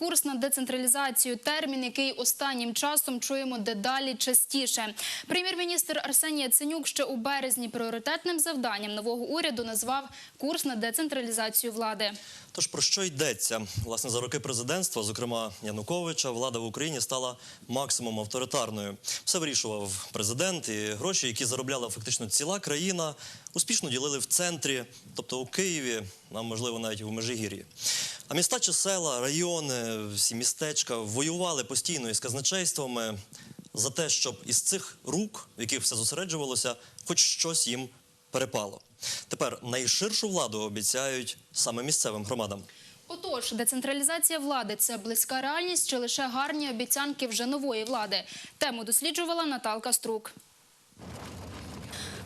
Курс на децентралізацію термін, який останнім часом чуємо дедалі частіше. Прем'єр-міністр Арсеній Яценюк ще у березні пріоритетним завданням нового уряду назвав курс на децентралізацію влади. Тож про що йдеться? Власне, за роки президентства, зокрема Януковича, влада в Україні стала максимум авторитарною. Все вирішував президент, і гроші, які заробляла фактично ціла країна, успішно ділили в центрі, тобто у Києві, нам можливо навіть у Межигір'ї. А міста чи села, райони, всі містечка воювали постійно із казначействами за те, щоб із цих рук, в яких все зосереджувалося, хоч щось їм перепало. Тепер найширшу владу обіцяють саме місцевим громадам. Отож, децентралізація влади це близька реальність чи лише гарні обіцянки вже нової влади. Тему досліджувала Наталка Струк.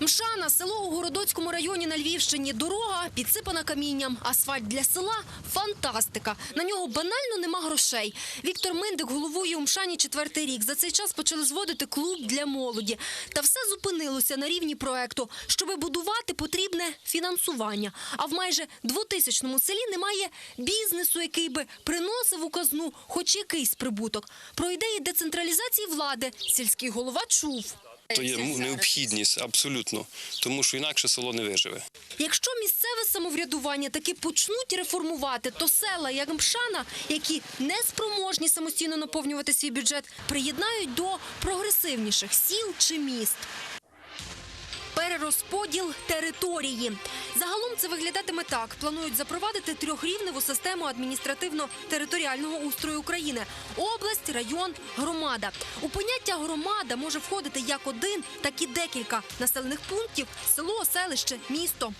Мшана, село у Городоцькому районі на Львівщині. Дорога підсипана камінням. Асфальт для села фантастика. На нього банально нема грошей. Віктор Миндик головує у Мшані четвертий рік. За цей час почали зводити клуб для молоді. Та все зупинилося на рівні проекту. Щоби будувати, потрібне фінансування. А в майже двотисячному селі немає бізнесу, який би приносив у казну хоч якийсь прибуток. Про ідеї децентралізації влади сільський голова чув. То є необхідність абсолютно, тому що інакше село не виживе. Якщо місцеве самоврядування таки почнуть реформувати, то села, як Мшана, які не спроможні самостійно наповнювати свій бюджет, приєднають до прогресивніших сіл чи міст. Перерозподіл території. Загалом це виглядатиме так. Планують запровадити трьохрівневу систему адміністративно-територіального устрою України: область, район, громада. У поняття громада може входити як один, так і декілька населених пунктів: село, селище, місто.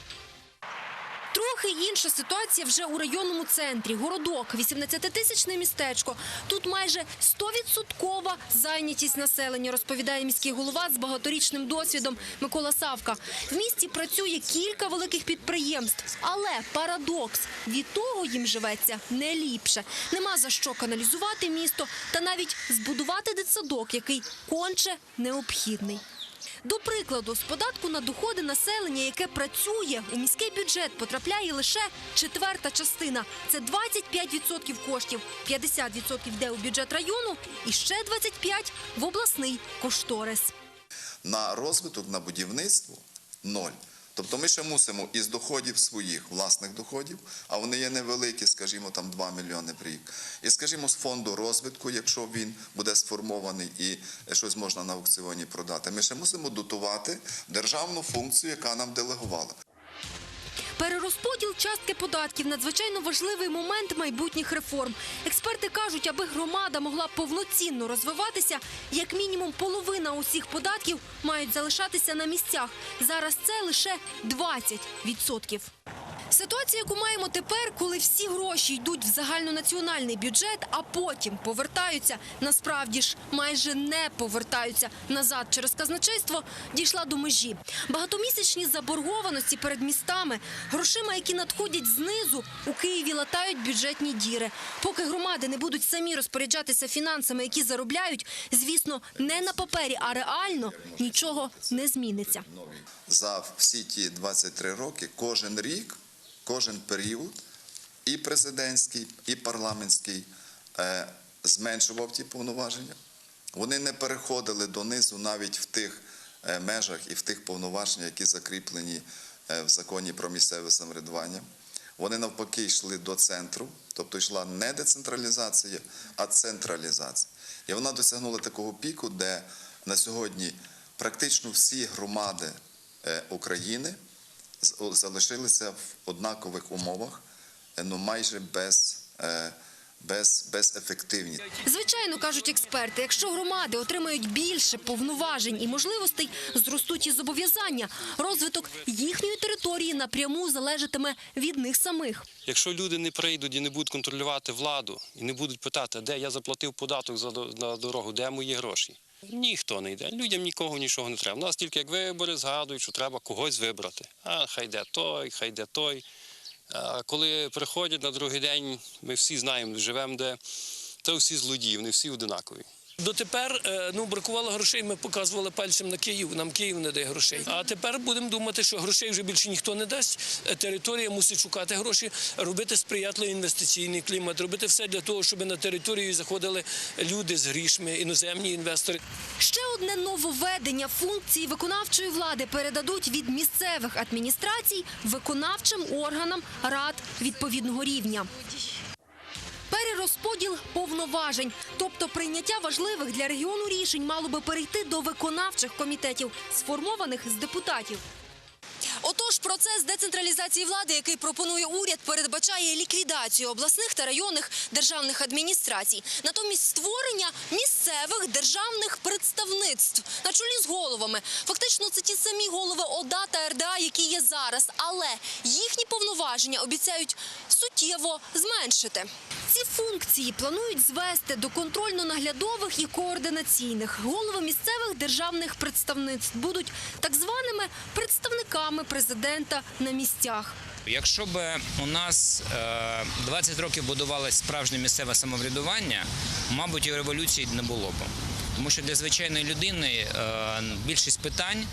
Трохи інша ситуація вже у районному центрі. Городок, 18-тисячне містечко. Тут майже 100% зайнятість населення, розповідає міський голова з багаторічним досвідом Микола Савка. В місті працює кілька великих підприємств, але парадокс від того їм живеться не ліпше. Нема за що каналізувати місто та навіть збудувати дитсадок, який конче необхідний. До прикладу, з податку на доходи населення, яке працює, у міський бюджет потрапляє лише четверта частина. Це 25% коштів, 50% йде у бюджет району і ще 25% в обласний кошторис. на розвиток, на будівництво ноль. Тобто ми ще мусимо із доходів своїх власних доходів, а вони є невеликі, скажімо, там 2 мільйони в рік. І скажімо, з фонду розвитку, якщо він буде сформований і щось можна на аукціоні продати, ми ще мусимо дотувати державну функцію, яка нам делегувала. Перерозподіл частки податків надзвичайно важливий момент майбутніх реформ. Експерти кажуть, аби громада могла повноцінно розвиватися, як мінімум половина усіх податків мають залишатися на місцях. Зараз це лише 20%. Ситуація, яку маємо тепер, коли всі гроші йдуть в загальнонаціональний бюджет, а потім повертаються, насправді ж майже не повертаються назад через казначейство, дійшла до межі. Багатомісячні заборгованості перед містами, грошима, які надходять знизу, у Києві латають бюджетні діри. Поки громади не будуть самі розпоряджатися фінансами, які заробляють, звісно, не на папері, а реально нічого не зміниться. За всі ті 23 роки кожен рік, кожен період, і президентський, і парламентський, е, зменшував ті повноваження. Вони не переходили донизу навіть в тих е, межах і в тих повноваженнях, які закріплені е, в законі про місцеве самоврядування. Вони навпаки йшли до центру, тобто йшла не децентралізація, а централізація. І вона досягнула такого піку, де на сьогодні практично всі громади України залишилися в однакових умовах, е, ну майже без, е, без, безефективні. Звичайно, кажуть експерти, якщо громади отримають більше повноважень і можливостей, зростуть і зобов'язання. Розвиток їхньої території напряму залежатиме від них самих. Якщо люди не прийдуть і не будуть контролювати владу, і не будуть питати, де я заплатив податок за до- на дорогу, де мої гроші. Ніхто не йде. Людям нікого нічого не треба. У нас тільки як вибори згадують, що треба когось вибрати. А хай йде той, хай йде той. А коли приходять на другий день, ми всі знаємо, живемо де, то всі злодії, вони всі одинакові. Дотепер е, ну бракувало грошей. Ми показували пальцем на Київ. Нам Київ не дає грошей. А тепер будемо думати, що грошей вже більше ніхто не дасть. Е, Територія мусить шукати гроші, робити сприятливий інвестиційний клімат, робити все для того, щоб на територію заходили люди з грішми, іноземні інвестори. Ще одне нововведення функції виконавчої влади передадуть від місцевих адміністрацій виконавчим органам рад відповідного рівня. Перерозподіл повноважень, тобто прийняття важливих для регіону рішень мало би перейти до виконавчих комітетів, сформованих з депутатів. Отож, процес децентралізації влади, який пропонує уряд, передбачає ліквідацію обласних та районних державних адміністрацій, натомість створення місцевих державних представництв на чолі з головами. Фактично, це ті самі голови ОДА та РДА, які є зараз, але їхні повноваження обіцяють суттєво зменшити. Ці функції планують звести до контрольно-наглядових і координаційних. Голови місцевих державних представництв будуть так званими представниками президента на місцях. Якщо б у нас е, 20 років будувалось справжнє місцеве самоврядування, мабуть, і революції не було б. Тому що для звичайної людини е, більшість питань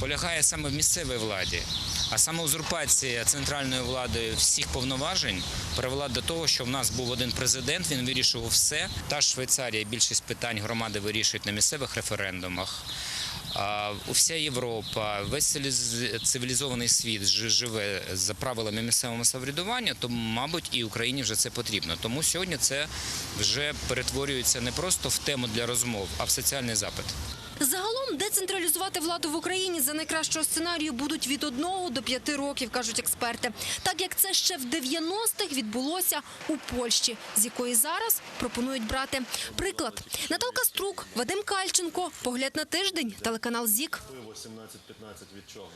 полягає саме в місцевій владі. А саме узурпація центральної влади всіх повноважень привела до того, що в нас був один президент, він вирішував все. Та ж Швейцарія більшість питань громади вирішують на місцевих референдумах. Вся Європа, весь цивілізований світ живе за правилами місцевого самоврядування, то, мабуть, і Україні вже це потрібно. Тому сьогодні це вже перетворюється не просто в тему для розмов, а в соціальний запит. Загалом децентралізувати владу в Україні за найкращого сценарію будуть від 1 до 5 років, кажуть експерти. Так як це ще в 90-х відбулося у Польщі, з якої зараз пропонують брати приклад. Наталка Струк, Вадим Кальченко, погляд на тиждень, телеканал ЗІК. 18-15 від чого?